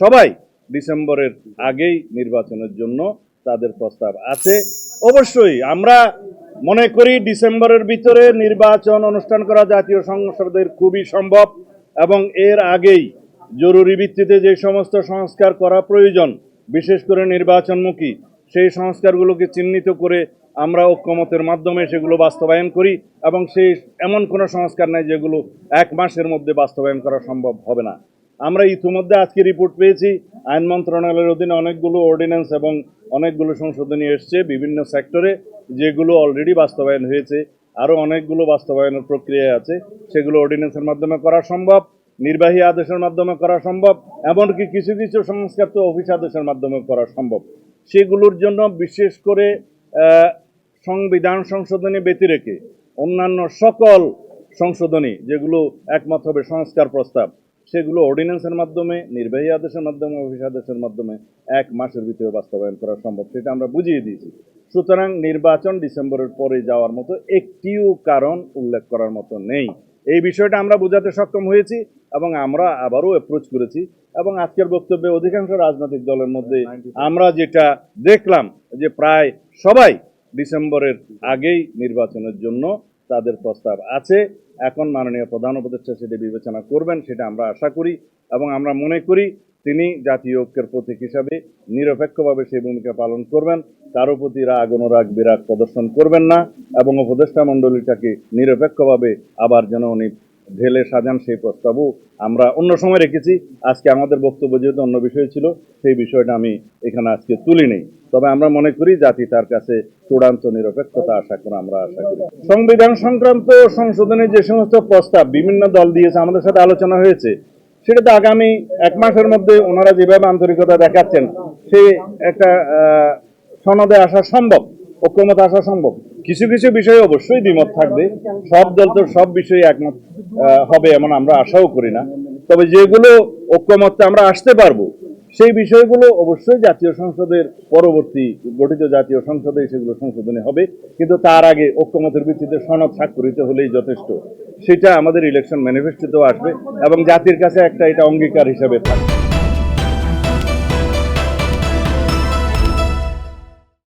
সবাই ডিসেম্বরের আগেই নির্বাচনের জন্য তাদের প্রস্তাব আছে। অবশ্যই আমরা মনে করি ডিসেম্বরের ভিতরে নির্বাচন অনুষ্ঠান করা জাতীয় সংসদের খুবই সম্ভব এবং এর আগেই জরুরি ভিত্তিতে যে সমস্ত সংস্কার করা প্রয়োজন, বিশেষ করে নির্বাচনমুখী, সেই সংস্কারগুলোকে চিহ্নিত করে আমরা ঐক্যমতের মাধ্যমে সেগুলো বাস্তবায়ন করি এবং সেই এমন কোনো সংস্কার নাই যেগুলো এক মাসের মধ্যে বাস্তবায়ন করা সম্ভব হবে না। আমরা ইতিমধ্যে আজকে রিপোর্ট পেয়েছি। আইন মন্ত্রণালয়ের অধীনে অনেকগুলো অর্ডিন্যান্স এবং অনেকগুলো সংশোধনী এসছে বিভিন্ন সেক্টরে যেগুলো অলরেডি বাস্তবায়ন হয়েছে। আরও অনেকগুলো বাস্তবায়নের প্রক্রিয়া আছে। সেগুলো অর্ডিন্যান্সের মাধ্যমে করা সম্ভব, নির্বাহী আদেশের মাধ্যমে করা সম্ভব, এমনকি কিছু কিছু সংস্কার তো অফিস আদেশের মাধ্যমে করা সম্ভব। সেগুলোর জন্য বিশেষ করে সংবিধান সংশোধনী ব্যতি রেখে অন্যান্য সকল সংশোধনী, যেগুলো একমত হবে সংস্কার প্রস্তাব সেগুলো অর্ডিন্যান্সের মাধ্যমে, নির্বাহী আদেশের মাধ্যমে, অফিস আদেশের মাধ্যমে এক মাসের ভিতরে বাস্তবায়ন করা সম্ভব, সেটা আমরা বুঝিয়ে দিয়েছি। সুতরাং নির্বাচন ডিসেম্বরের পরে যাওয়ার মতো একটিও কারণ উল্লেখ করার মতো নেই। এই বিষয়টা আমরা বোঝাতে সক্ষম হয়েছি এবং আমরা আবারও অ্যাপ্রোচ করেছি এবং আজকের বক্তব্যে অধিকাংশ রাজনৈতিক দলের মধ্যে আমরা যেটা দেখলাম যে প্রায় সবাই ডিসেম্বরের আগেই নির্বাচনের জন্য তাদের প্রস্তাব আছে। এখন মাননীয় প্রধান উপদেষ্টা সেটি বিবেচনা করবেন, সেটা আমরা আশা করি এবং আমরা মনে করি তিনি জাতীয় ঐক্যের প্রতীক হিসাবে নিরপেক্ষভাবে সেই ভূমিকা পালন করবেন। কারও প্রতি রাগ, অনুরাগ, বিরাগ প্রদর্শন করবেন না এবং উপদেষ্টা মণ্ডলীটাকে নিরপেক্ষভাবে আবার যেন উনি ঢেলে সাজান সেই প্রস্তাবও আমরা অন্য সময় রেখেছি। আজকে আমাদের বক্তব্য যেহেতু অন্য বিষয় ছিল, সেই বিষয়টা আমি এখানে আজকে তুলি নেই। তবে আমরা মনে করি জাতি তার কাছে চূড়ান্ত নিরপেক্ষতা আশা করে আমরা আশা করি। সংবিধান সংক্রান্ত সংশোধনের যে সমস্ত প্রস্তাব বিভিন্ন দল দিয়েছে, আমাদের সাথে আলোচনা হয়েছে, সেটা তো আগামী এক মাসের মধ্যে ওনারা যেভাবে আন্তরিকতা দেখাচ্ছেন, সে একটা সনদে আসা সম্ভব। ঐক্যমত আসা সম্ভব। কিছু কিছু বিষয়ে অবশ্যই দ্বিমত থাকবে। সব দল তো সব বিষয়ে একমত হবে এমন আমরা আশাও করি না। তবে যেগুলো ঐক্যমতে আমরা আসতে পারব, সেই বিষয়গুলো অবশ্যই জাতীয় সংসদের পরবর্তী গঠিত জাতীয় সংসদে সেগুলো সংশোধনী হবে। কিন্তু তার আগে ঐক্যমতের ভিত্তিতে সনদ স্বাক্ষরিত হলেই যথেষ্ট। সেটা আমাদের ইলেকশন ম্যানিফেস্টোতেও আসবে এবং জাতির কাছে একটা এটা অঙ্গীকার হিসাবে থাকবে।